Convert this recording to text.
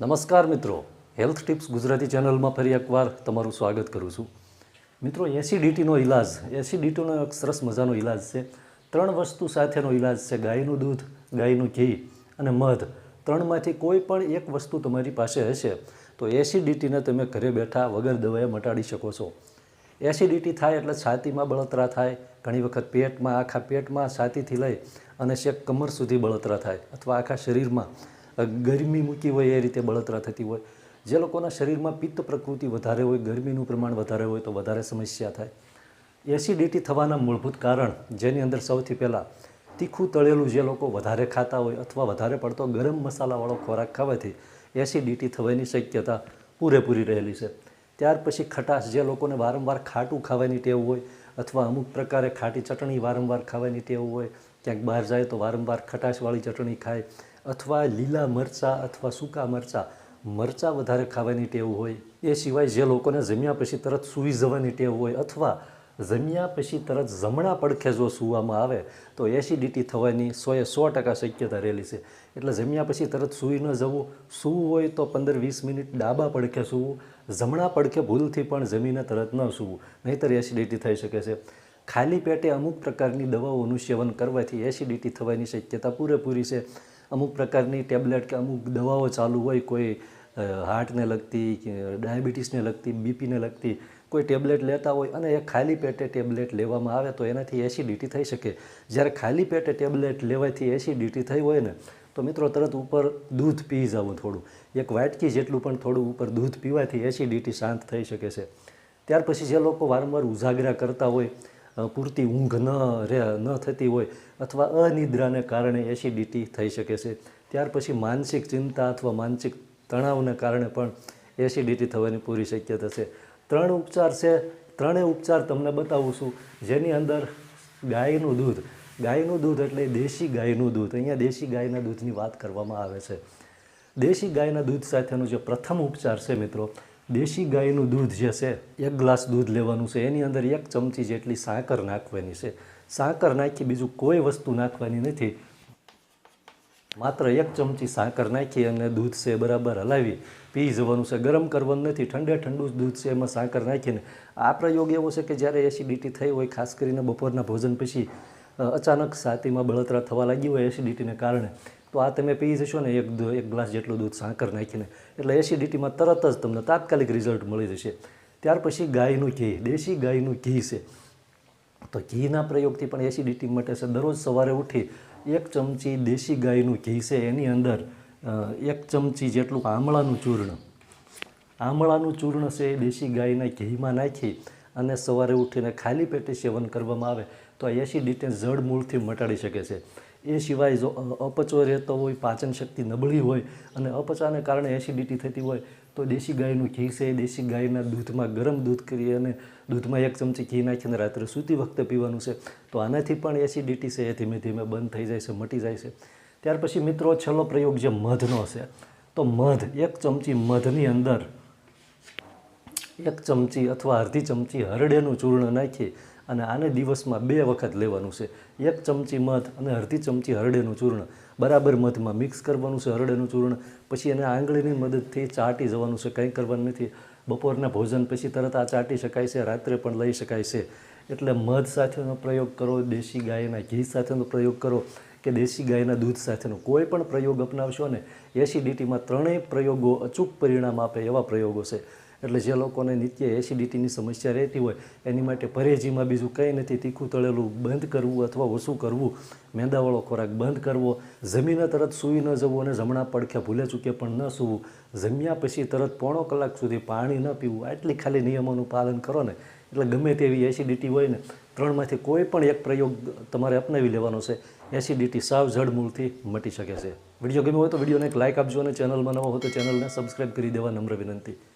નમસ્કાર મિત્રો. Health tips Gujarati ચેનલમાં ફરી એકવાર તમારું સ્વાગત કરું છું. મિત્રો એસિડિટીનો ઇલાજ એસિડિટીનો એક સરસ મજાનો ઇલાજ છે. ત્રણ વસ્તુ સાથેનો ઇલાજ છે. ગાયનું દૂધ, ગાયનું ઘી અને મધ. ત્રણમાંથી કોઈ પણ એક વસ્તુ તમારી પાસે હશે, તો એસિડિટીને તમે ઘરે બેઠા વગર દવાએ મટાડી શકો છો. એસિડિટી થાય એટલે છાતીમાં બળતરા થાય, ઘણી વખત પેટમાં, આખા પેટમાં છાતીથી લઈ અને છેક કમર સુધી બળતરા થાય અથવા આખા શરીરમાં. ગરમી મૂકી હોય એ રીતે બળતરા થતી હોય. જે લોકોના શરીરમાં પિત્ત પ્રકૃતિ વધારે હોય, ગરમીનું પ્રમાણ વધારે હોય તો વધારે સમસ્યા થાય. એસિડિટી થવાના મૂળભૂત કારણ જેની અંદર સૌથી પહેલાં તીખું તળેલું જે લોકો વધારે ખાતા હોય અથવા વધારે પડતો ગરમ મસાલાવાળો ખોરાક ખાવાથી એસિડિટી થવાની શક્યતા પૂરેપૂરી રહેલી છે. ત્યાર પછી ખટાશ જે લોકોને વારંવાર ખાટું ખાવાની ટેવ હોય અથવા અમુક પ્રકારે ખાટી ચટણી વારંવાર ખાવાની ટેવ હોય, ક્યાંક બહાર જાય તો વારંવાર ખટાશવાળી ચટણી ખાય અથવા લીલા મરચાં અથવા સૂકા મરચાં મરચાં વધારે ખાવાની ટેવ હોય. એ સિવાય જે લોકોને જમ્યા પછી તરત સૂઈ જવાની ટેવ હોય અથવા જમ્યા પછી તરત જમણા પડખે જો સૂવામાં આવે, તો એસિડિટી થવાની સોએ સો ટકા શક્યતા રહેલી છે. એટલે જમ્યા પછી તરત સૂઈ ન જવું, સૂવું હોય તો પંદર વીસ મિનિટ ડાબા પડખે સૂવું, જમણા પડખે ભૂલથી પણ જમીને તરત ન સૂવું, નહીંતર એસિડિટી થઈ શકે છે. ખાલી પેટે અમુક પ્રકારની દવાઓનું સેવન કરવાથી એસિડિટી થવાની શક્યતા પૂરેપૂરી છે. અમુક પ્રકારની ટેબ્લેટ કે અમુક દવાઓ ચાલુ હોય, કોઈ હાર્ટને લગતી કે ડાયાબિટીસને લગતી, બીપીને લગતી, કોઈ ટેબ્લેટ લેતા હોય અને એ ખાલી પેટે ટેબ્લેટ લેવામાં આવે તો એનાથી એસિડિટી થઈ શકે. જ્યારે ખાલી પેટે ટેબ્લેટ લેવાથી એસિડિટી થઈ હોય ને, તો મિત્રો તરત ઉપર દૂધ પી જવું થોડું. એક વાટકી જેટલું પણ થોડું ઉપર દૂધ પીવાથી એસિડિટી શાંત થઈ શકે છે. ત્યાર પછી જે લોકો વારંવાર ઉજાગરા કરતા હોય પૂરતી ઊંઘ ન રે, ન થતી હોય અથવા અનિદ્રાને કારણે એસિડિટી થઈ શકે છે. ત્યાર પછી માનસિક ચિંતા અથવા માનસિક તણાવને કારણે પણ એસિડિટી થવાની પૂરી શક્યતા છે. ત્રણ ઉપચાર છે. ત્રણેય ઉપચાર તમને બતાવું છું. જેની અંદર ગાયનું દૂધ ગાયનું દૂધ એટલે દેશી ગાયનું દૂધ. અહીંયા દેશી ગાયના દૂધની વાત કરવામાં આવે છે. દેશી ગાયના દૂધ સાથેનો જે પ્રથમ ઉપચાર છે મિત્રો દેશી ગાયનું દૂધ જે છે, એક ગ્લાસ દૂધ લેવાનું છે, એની અંદર એક ચમચી જેટલી સાકર નાખવાની છે. સાકર નાખી બીજું કોઈ વસ્તુ નાખવાની નથી. માત્ર એક ચમચી સાકર નાખી અને દૂધ છે બરાબર હલાવી. પી જવાનું છે, ગરમ કરવાનું નથી, ઠંડે ઠંડુ દૂધ છે એમાં સાકર નાખીને. આ પ્રયોગ એવો છે કે જ્યારે એસિડિટી થઈ હોય, ખાસ કરીને બપોરના ભોજન પછી અચાનક છાતીમાં બળતરા થવા લાગી હોય એસિડિટીને કારણે. તો આ તમે પી જશો ને એક એક ગ્લાસ જેટલું દૂધ સાંકર નાખીને. એટલે એસિડિટીમાં તરત જ તમને તાત્કાલિક રિઝલ્ટ મળી જશે. ત્યાર પછી ગાયનું ઘી, દેશી ગાયનું ઘી છે. તો ઘીના પ્રયોગથી પણ એસિડિટી માટે છે, દરરોજ સવારે ઉઠી એક ચમચી દેશી ગાયનું ઘી છે, એની અંદર એક ચમચી જેટલું આમળાનું ચૂર્ણ. આમળાનું ચૂર્ણ છે એ દેશી ગાયના ઘીમાં નાખી અને સવારે ઉઠીને ખાલી પેટે સેવન કરવામાં આવે, તો આ એસિડિટી જડ મૂળથી મટાડી શકે છે. એ સિવાય જો અપચો રહેતો હોય, પાચન શક્તિ નબળી હોય અને અપચાને કારણે એસિડિટી થતી હોય, તો દેશી ગાયનું ઘી છે, દેશી ગાયના દૂધમાં ગરમ દૂધ કરી અને દૂધમાં એક ચમચી ઘી નાખીને રાત્રે સૂતી વખતે પીવાનું છે. તો આનાથી પણ એસિડિટી છે એ ધીમે ધીમે બંધ થઈ જાય છે, મટી જાય છે. ત્યાર પછી મિત્રો, છેલ્લો પ્રયોગ જે મધનો છે. તો મધ, એક ચમચી મધની અંદર એક ચમચી અથવા અડધી ચમચી હરડેનું ચૂર્ણ નાખી અને આને દિવસમાં બે વખત લેવાનું છે. એક ચમચી મધ અને અડધી ચમચી હરડેનું ચૂર્ણ. બરાબર મધમાં મિક્સ કરવાનું છે હરડેનું ચૂર્ણ. પછી એને આંગળીની મદદથી ચાટી જવાનું છે, કંઈ કરવાનું નથી. બપોરના ભોજન પછી તરત આ ચાટી શકાય છે, રાત્રે પણ લઈ શકાય છે. એટલે મધ સાથેનો પ્રયોગ કરો, દેશી ગાયના ઘી સાથેનો પ્રયોગ કરો કે દેશી ગાયના દૂધ સાથેનો. કોઈ પણ પ્રયોગ અપનાવશો ને એસિડિટીમાં ત્રણેય પ્રયોગો અચૂક પરિણામ આપે એવા પ્રયોગો છે. એટલે જે લોકોને નિત્ય એસિડિટીની સમસ્યા રહેતી હોય, એની માટે પરેજીમાં બીજું કંઈ નથી. તીખું તળેલું બંધ કરવું અથવા ઓછું કરવું, મેંદાવાળો ખોરાક બંધ કરવો જમીને તરત સૂઈ ન જવું અને જમણા પડખે ભૂલે ચૂકે પણ ન સૂવું, જમ્યા પછી તરત પોણો કલાક સુધી પાણી ન પીવું, આટલી ખાલી નિયમોનું પાલન કરો ને. એટલે ગમે તેવી એસિડિટી હોય ને, ત્રણમાંથી કોઈ પણ એક પ્રયોગ તમારે અપનાવી લેવાનો છે. એસિડિટી સાવ જડમૂળથી મટી શકે છે. વીડિયો ગમ્યો હોય તો વિડીયોને એક લાઇક આપજો અને ચેનલમાં નવો હોય તો ચેનલને સબસ્ક્રાઈબ કરી દેવા નમ્ર વિનંતી.